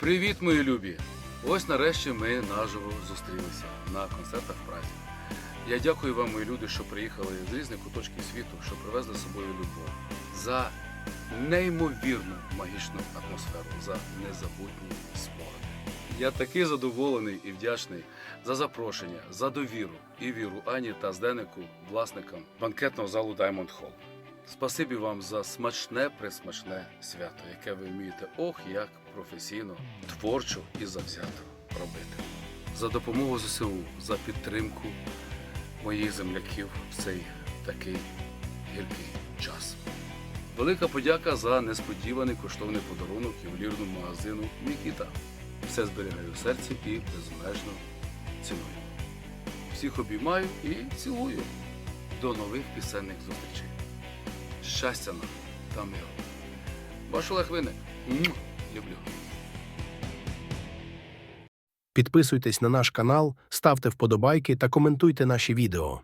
Привіт, мої любі! Ось нарешті ми наживо зустрілися на концертах в Празі. Я дякую вам, мої люди, що приїхали з різних куточків світу, що привезли з собою любов за неймовірну магічну атмосферу, за незабутні спогади. Я такий задоволений і вдячний за запрошення, за довіру і віру Ані та Зденику, власникам банкетного залу Diamond Hall. Спасибі вам за смачне присмачне свято, яке ви вмієте ох як професійно, творчо і завзято робити. За допомогу ЗСУ, за підтримку моїх земляків в цей такий гіркий час. Велика подяка за несподіваний коштовний подарунок ювелірному магазину Мікіта. Все зберігаю в серці і безмежно ціную. Всіх обіймаю і цілую. До нових пісенних зустрічей. Щастя нам та миру. Ваш Олег Винник. Люблю. Підписуйтесь на наш канал, ставте вподобайки та коментуйте наші відео.